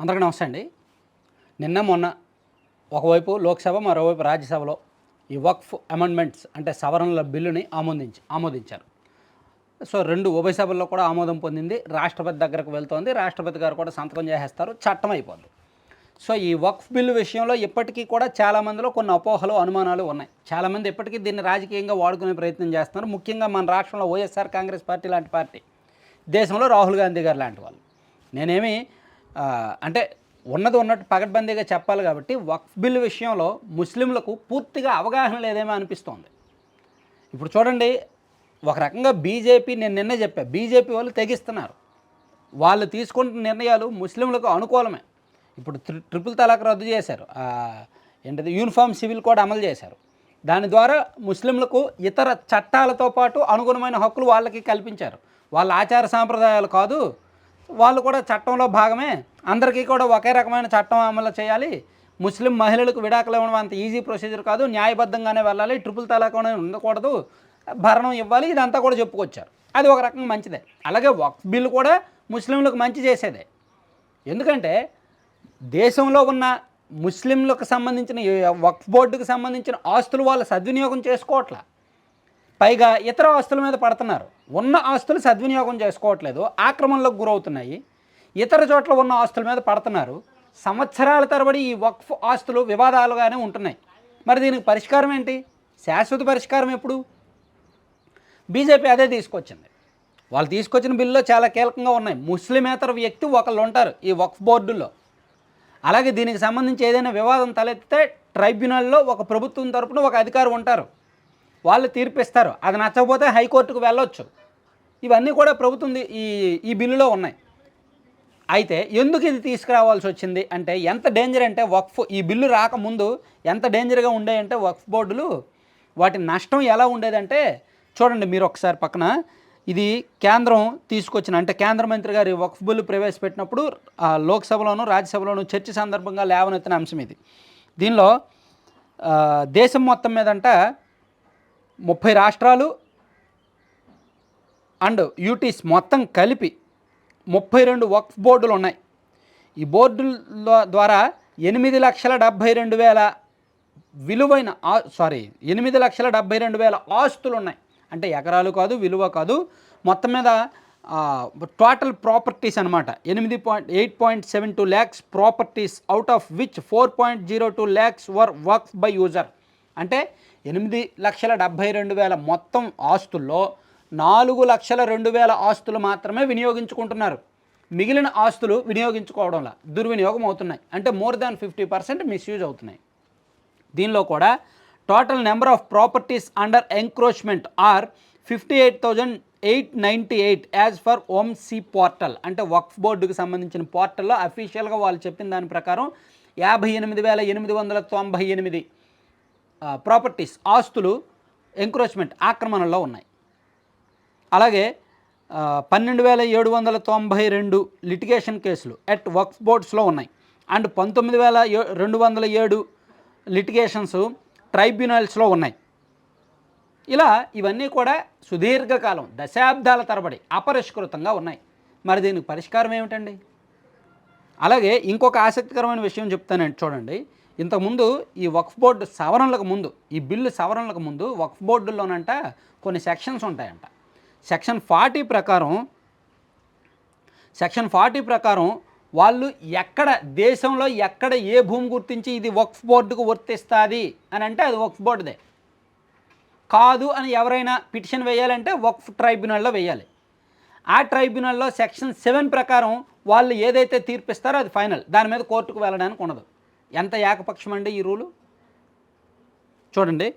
అందరికీ నమస్తే అండి. నిన్న మొన్న ఒకవైపు లోక్సభ మరోవైపు రాజ్యసభలో ఈ వక్ఫ్ అమెండ్మెంట్స్ అంటే సవరణల బిల్లుని ఆమోదించి ఆమోదించారు. సో రెండు ఉభయ సభల్లో కూడా ఆమోదం పొందింది. రాష్ట్రపతి దగ్గరకు వెళ్తోంది. రాష్ట్రపతి గారు కూడా సంతకం చేసేస్తారు. చట్టం అయిపోద్ది. సో ఈ వక్ఫ్ బిల్లు విషయంలో ఇప్పటికీ కూడా చాలామందిలో కొన్ని అపోహలు అనుమానాలు ఉన్నాయి. చాలామంది ఇప్పటికీ దీన్ని రాజకీయంగా వాడుకునే ప్రయత్నం చేస్తున్నారు. ముఖ్యంగా మన రాష్ట్రంలో వైఎస్ఆర్ కాంగ్రెస్ పార్టీ లాంటి పార్టీ. దేశంలో రాహుల్ గాంధీ గారు లాంటి వాళ్ళు. నేనేమి అంటే ఉన్నది ఉన్నట్టు పగడ్బందీగా చెప్పాలి కాబట్టి వక్ఫ్ బిల్ విషయంలో ముస్లింలకు పూర్తిగా అవగాహన లేదేమో అనిపిస్తోంది. ఇప్పుడు చూడండి ఒక రకంగా బీజేపీ నేను నిన్నే చెప్పా బీజేపీ వాళ్ళు తెగిస్తున్నారు. వాళ్ళు తీసుకుంటున్న నిర్ణయాలు ముస్లింలకు అనుకూలమే. ఇప్పుడు ట్రిపుల్ తలాక్ రద్దు చేశారు. ఆ, ఏంటది యూనిఫామ్ సివిల్ కోడ్ అమలు చేశారు. దాని ద్వారా ముస్లింలకు ఇతర చట్టాలతో పాటు అనుగుణమైన హక్కులు వాళ్ళకి కల్పించారు. వాళ్ళ ఆచార సాంప్రదాయాలు కాదు వాళ్ళు కూడా చట్టంలో భాగమే. అందరికీ కూడా ఒకే రకమైన చట్టం అమలు చేయాలి. ముస్లిం మహిళలకు విడాకులు ఇవ్వడం అంత ఈజీ ప్రొసీజర్ కాదు. న్యాయబద్ధంగానే వెళ్ళాలి. ట్రిపుల్ తలాక్ అనేది ఉండకూడదు. భరణం ఇవ్వాలి. ఇదంతా కూడా చెప్పుకొచ్చారు. అది ఒక రకంగా మంచిదే. అలాగే వక్ఫ్ బిల్లు కూడా ముస్లింలకు మంచి చేసేదే. ఎందుకంటే దేశంలో ఉన్న ముస్లింలకు సంబంధించిన వక్ఫ్ బోర్డుకు సంబంధించిన ఆస్తులు వాళ్ళు సద్వినియోగం చేసుకోవట్లా. పైగా ఇతర ఆస్తుల మీద పడుతున్నారు. ఉన్న ఆస్తులు సద్వినియోగం చేసుకోవట్లేదు ఆక్రమణలకు గురవుతున్నాయి. ఇతర చోట్ల ఉన్న ఆస్తుల మీద పడుతున్నారు. సంవత్సరాల తరబడి ఈ వక్ఫ్ ఆస్తులు వివాదాలుగానే ఉంటున్నాయి. మరి దీనికి పరిష్కారం ఏంటి? శాశ్వత పరిష్కారం ఎప్పుడు? బీజేపీ అదే తీసుకొచ్చింది. వాళ్ళు తీసుకొచ్చిన బిల్లులో చాలా కీలకంగా ఉన్నాయి. ముస్లిమేతర వ్యక్తి ఒకళ్ళు ఉంటారు ఈ వక్ఫ్ బోర్డులో అలాగే దీనికి సంబంధించి ఏదైనా వివాదం తలెత్తితే ట్రైబ్యునల్లో ఒక ప్రభుత్వం తరపున ఒక అధికారి ఉంటారు. వాళ్ళు తీర్పిస్తారు. అది నచ్చకపోతే హైకోర్టుకు వెళ్ళొచ్చు. ఇవన్నీ కూడా ప్రభుత్వం ఈ ఈ బిల్లులో ఉన్నాయి. అయితే ఎందుకు ఇది తీసుకురావాల్సి వచ్చింది అంటే ఎంత డేంజర్ అంటే వక్ఫ్ ఈ బిల్లు రాకముందు ఎంత డేంజర్గా ఉండేయంటే వక్ఫ్ బోర్డులు వాటి నష్టం ఎలా ఉండేదంటే చూడండి మీరు ఒకసారి పక్కన ఇది కేంద్రం తీసుకొచ్చిన అంటే కేంద్ర మంత్రి గారి వక్ఫ్ బిల్లు ప్రవేశపెట్టినప్పుడు లోక్సభలోను రాజ్యసభలోను చర్చ సందర్భంగా లేవనెత్తిన అంశం ఇది. దీనిలో దేశం మొత్తం మీదంట ముప్పై రాష్ట్రాలు అండ్ యూటీస్ మొత్తం కలిపి ముప్పై రెండు వక్ఫ్ బోర్డులు ఉన్నాయి. ఈ బోర్డుల ద్వారా ఎనిమిది లక్షల డెబ్భై రెండు వేల విలువైన సారీ ఎనిమిది లక్షల డెబ్భై రెండు వేల ఆస్తులు ఉన్నాయి. అంటే ఎకరాలు కాదు విలువ కాదు మొత్తం మీద టోటల్ ప్రాపర్టీస్ అనమాట ఎనిమిది point eight point seven two lakhs properties out of which four point zero two lakhs were work by user అంటే ఎనిమిది లక్షల డెబ్భై రెండు వేల మొత్తం ఆస్తుల్లో నాలుగు లక్షల రెండు వేల ఆస్తులు మాత్రమే వినియోగించుకుంటున్నారు. మిగిలిన ఆస్తులు వినియోగించుకోవడంలో దుర్వినియోగం అవుతున్నాయి. అంటే more than fifty percent misuse అవుతున్నాయి. దీనిలో కూడా total number of properties under encroachment are fifty eight thousand eight ninety eight as per ఓమ్సీ portal అంటే వక్ఫ్ బోర్డుకి సంబంధించిన పోర్టల్లో అఫీషియల్గా వాళ్ళు చెప్పిన దాని ప్రకారం యాభై ఎనిమిది వేల ఎనిమిది వందల తొంభై ఎనిమిది ప్రాపర్టీస్ ఆస్తులు ఎంక్రోచ్మెంట్ ఆక్రమణలో ఉన్నాయి. అలాగే పన్నెండు వేల ఏడు వందల తొంభై రెండు లిటిగేషన్ కేసులు ఎట్ వర్క్ బోర్డ్స్లో ఉన్నాయి. అండ్ పంతొమ్మిది వేల రెండు వందల ఏడు లిటిగేషన్స్ ట్రైబ్యునల్స్లో ఉన్నాయి. ఇలా ఇవన్నీ కూడా సుదీర్ఘకాలం దశాబ్దాల తరబడి అపరిష్కృతంగా ఉన్నాయి. మరి దీనికి పరిష్కారం ఏమిటండి? అలాగే ఇంకొక ఆసక్తికరమైన విషయం చెప్తానండి. చూడండి. ఇంతకుముందు ఈ వక్ఫ్ బోర్డు సవరణలకు ముందు ఈ బిల్లు సవరణలకు ముందు వక్ఫ్ బోర్డులోనంట కొన్ని సెక్షన్స్ ఉంటాయంట. సెక్షన్ ఫార్టీ ప్రకారం సెక్షన్ ఫార్టీ ప్రకారం వాళ్ళు ఎక్కడ దేశంలో ఎక్కడ ఏ భూమి గుర్తించి ఇది వక్ఫ్ బోర్డుకు వర్తిస్తుంది అని అంటే అది వక్ఫ్ బోర్డుదే. కాదు అని ఎవరైనా పిటిషన్ వేయాలంటే వక్ఫ్ ట్రైబ్యునల్లో వేయాలి. ఆ ట్రైబ్యునల్లో సెక్షన్ సెవెన్ ప్రకారం వాళ్ళు ఏదైతే తీర్పిస్తారో అది ఫైనల్. దాని మీద కోర్టుకు వెళ్ళడానికి ఉండదు. ఎంత ఏకపక్షం అండి ఈ రూలు? చూడండి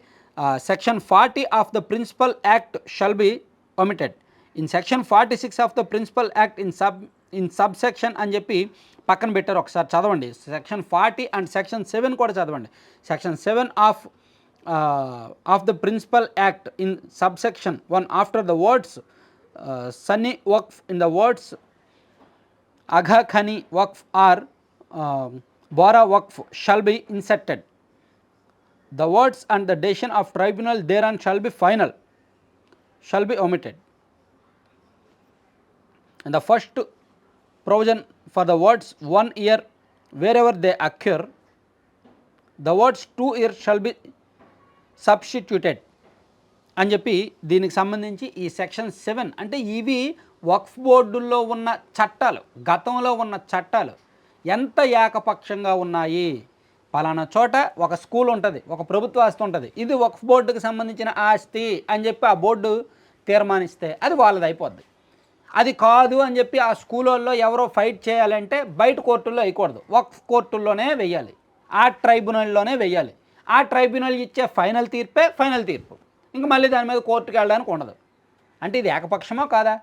section forty of the principal act shall be omitted in section forty six of the principal act in sub in sub section అని చెప్పి పక్కన పెట్టారు ఒకసారి చదవండి. Section forty and section seven కూడా చదవండి. Section seven of of the principal act in sub section one after the words Sunni Waqf in the words Aga Khani Waqf or Bora Waqf shall be inserted. The words and the decision of tribunal thereon shall be final, shall be omitted. And the first provision for the words one year wherever they occur the words two years shall be substituted అని చెప్పి దీనికి సంబంధించి ఈ section seven అంటే ఇవి వక్ఫ్ బోర్డుల్లో ఉన్న చట్టాలు గతంలో ఉన్న చట్టాలు ఎంత ఏకపక్షంగా ఉన్నాయి? పలానా చోట ఒక స్కూల్ ఉంటుంది ఒక ప్రభుత్వ ఆస్తి ఉంటుంది. ఇది ఒక బోర్డుకి సంబంధించిన ఆస్తి అని చెప్పి ఆ బోర్డు తీర్మానిస్తే అది వాళ్ళది అయిపోద్ది. అది కాదు అని చెప్పి ఆ స్కూళ్ళల్లో ఎవరో ఫైట్ చేయాలంటే బయట కోర్టుల్లో వేయకూడదు. ఒక కోర్టుల్లోనే వెయ్యాలి ఆ ట్రైబ్యునల్లోనే వెయ్యాలి ఆ ట్రైబ్యునల్ ఇచ్చే ఫైనల్ తీర్పే ఫైనల్ తీర్పు. ఇంక మళ్ళీ దాని మీద కోర్టుకు వెళ్ళడానికి ఉండదు. అంటే ఇది ఏకపక్షమో కాదా?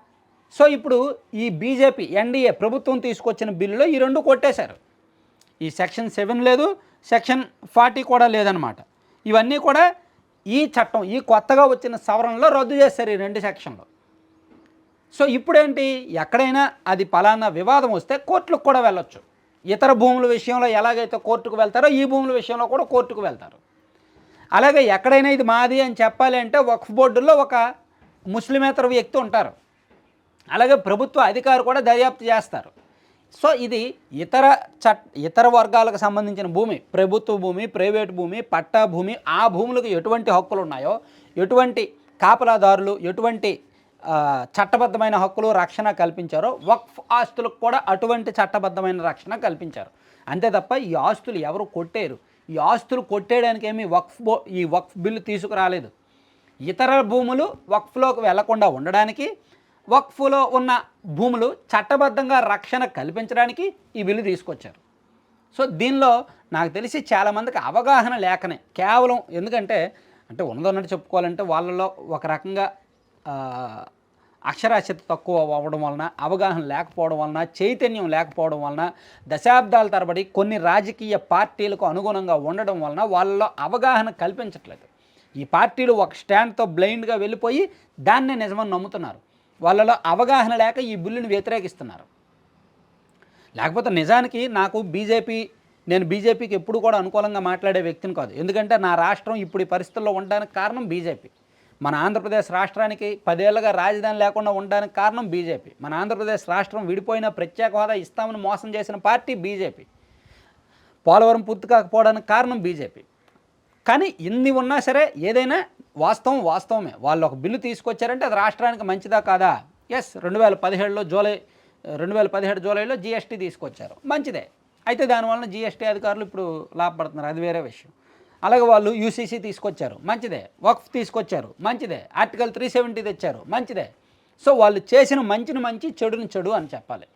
సో ఇప్పుడు ఈ బీజేపీ ఎన్డీఏ ప్రభుత్వం తీసుకొచ్చిన బిల్లులో ఈ రెండు కొట్టేశారు. ఈ సెక్షన్ సెవెన్ లేదు సెక్షన్ ఫార్టీ కూడా లేదనమాట ఇవన్నీ కూడా ఈ చట్టం ఈ కొత్తగా వచ్చిన సవరణలో రద్దు చేశారు ఈ రెండు సెక్షన్లు. సో ఇప్పుడేంటి? ఎక్కడైనా అది పలానా వివాదం వస్తే కోర్టులకు కూడా వెళ్ళొచ్చు. ఇతర భూముల విషయంలో ఎలాగైతే కోర్టుకు వెళ్తారో ఈ భూముల విషయంలో కూడా కోర్టుకు వెళ్తారు. అలాగే ఎక్కడైనా ఇది మాది అని చెప్పాలి అంటే వక్ఫ్ బోర్డులో ఒక ముస్లిమేతర వ్యక్తి ఉంటారు. అలాగే ప్రభుత్వ అధికారులు కూడా దర్యాప్తు చేస్తారు. సో ఇది ఇతర చట్ ఇతర వర్గాలకు సంబంధించిన భూమి ప్రభుత్వ భూమి ప్రైవేట్ భూమి పట్టా భూమి ఆ భూములకు ఎటువంటి హక్కులు ఉన్నాయో ఎటువంటి కాపలాదారులు ఎటువంటి చట్టబద్ధమైన హక్కులు రక్షణ కల్పించారో వక్ఫ్ ఆస్తులకు కూడా అటువంటి చట్టబద్ధమైన రక్షణ కల్పించారు. అంతే తప్ప ఈ ఆస్తులు ఎవరు కొట్టేరు? ఈ ఆస్తులు కొట్టేయడానికి ఏమి వక్ఫ్ బో ఈ వక్ఫ్ బిల్లు తీసుకురాలేదు. ఇతర భూములు వక్ఫ్లోకి వెళ్ళకుండా ఉండడానికి వక్ఫ్లో ఉన్న భూములు చట్టబద్ధంగా రక్షణ కల్పించడానికి ఈ బిల్లు తీసుకొచ్చారు. సో దీనిలో నాకు తెలిసి చాలామందికి అవగాహన లేకనే. కేవలం ఎందుకంటే అంటే ఉన్నదన్నట్టు చెప్పుకోవాలంటే వాళ్ళలో ఒక రకంగా అక్షరాస్యత తక్కువ అవ్వడం వలన అవగాహన లేకపోవడం వలన చైతన్యం లేకపోవడం వలన దశాబ్దాల తరబడి కొన్ని రాజకీయ పార్టీలకు అనుగుణంగా ఉండడం వలన వాళ్ళలో అవగాహన కల్పించట్లేదు. ఈ పార్టీలు ఒక స్టాండ్తో బ్లైండ్గా వెళ్ళిపోయి దాన్నే నిజమని నమ్ముతున్నారు. వాళ్ళలో అవగాహన లేక ఈ బిల్లుని వ్యతిరేకిస్తున్నారు. లేకపోతే నిజానికి నాకు బీజేపీ నేను బీజేపీకి ఎప్పుడు కూడా అనుకూలంగా మాట్లాడే వ్యక్తిని కాదు. ఎందుకంటే నా రాష్ట్రం ఇప్పుడు ఈ పరిస్థితుల్లో ఉండడానికి కారణం బీజేపీ. మన ఆంధ్రప్రదేశ్ రాష్ట్రానికి పదేళ్ళుగా రాజధాని లేకుండా ఉండడానికి కారణం బీజేపీ. మన ఆంధ్రప్రదేశ్ రాష్ట్రం విడిపోయిన ప్రత్యేక హోదా ఇస్తామని మోసం చేసిన పార్టీ బీజేపీ. పోలవరం పూర్తి కాకపోవడానికి కారణం బీజేపీ. కానీ ఇన్ని ఉన్నా సరే ఏదైనా వాస్తవం వాస్తవమే. వాళ్ళు ఒక బిల్లు తీసుకొచ్చారంటే అది రాష్ట్రానికి మంచిదా కాదా? ఎస్ రెండు వేల పదిహేడులో జూలై రెండు వేల పదిహేడు జూలైలో జీఎస్టీ తీసుకొచ్చారు. మంచిదే. అయితే దానివల్ల జీఎస్టీ అధికారులు ఇప్పుడు లాభపడుతున్నారు. అది వేరే విషయం. అలాగే వాళ్ళు యూసీసీ తీసుకొచ్చారు. మంచిదే. వక్ఫ్ తీసుకొచ్చారు. మంచిదే. ఆర్టికల్ త్రీ సెవెంటీ తెచ్చారు. మంచిదే. సో వాళ్ళు చేసిన మంచిని మంచి చెడుని చెడు అని చెప్పాలి.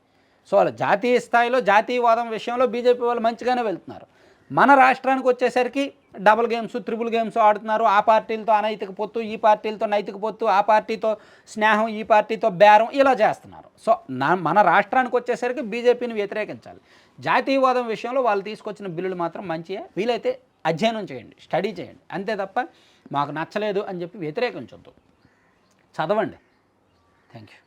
సో వాళ్ళ జాతీయ స్థాయిలో జాతీయవాదం విషయంలో బీజేపీ వాళ్ళు మంచిగానే వెళ్తున్నారు. మన రాష్ట్రానికి వచ్చేసరికి డబుల్ గేమ్స్ త్రిబుల్ గేమ్స్ ఆడుతున్నారు. ఆ పార్టీలతో అనైతిక పొత్తు ఈ పార్టీలతో నైతిక పొత్తు ఆ పార్టీతో స్నేహం ఈ పార్టీతో బేరం ఇలా చేస్తున్నారు. సో నా మన రాష్ట్రానికి వచ్చేసరికి బీజేపీని వ్యతిరేకించాలి. జాతీయవాదం విషయంలో వాళ్ళు తీసుకొచ్చిన బిల్లులు మాత్రం మంచిగా వీలైతే అధ్యయనం చేయండి స్టడీ చేయండి. అంతే తప్ప మాకు నచ్చలేదు అని చెప్పి వ్యతిరేకించొద్దు. చదవండి. Thank you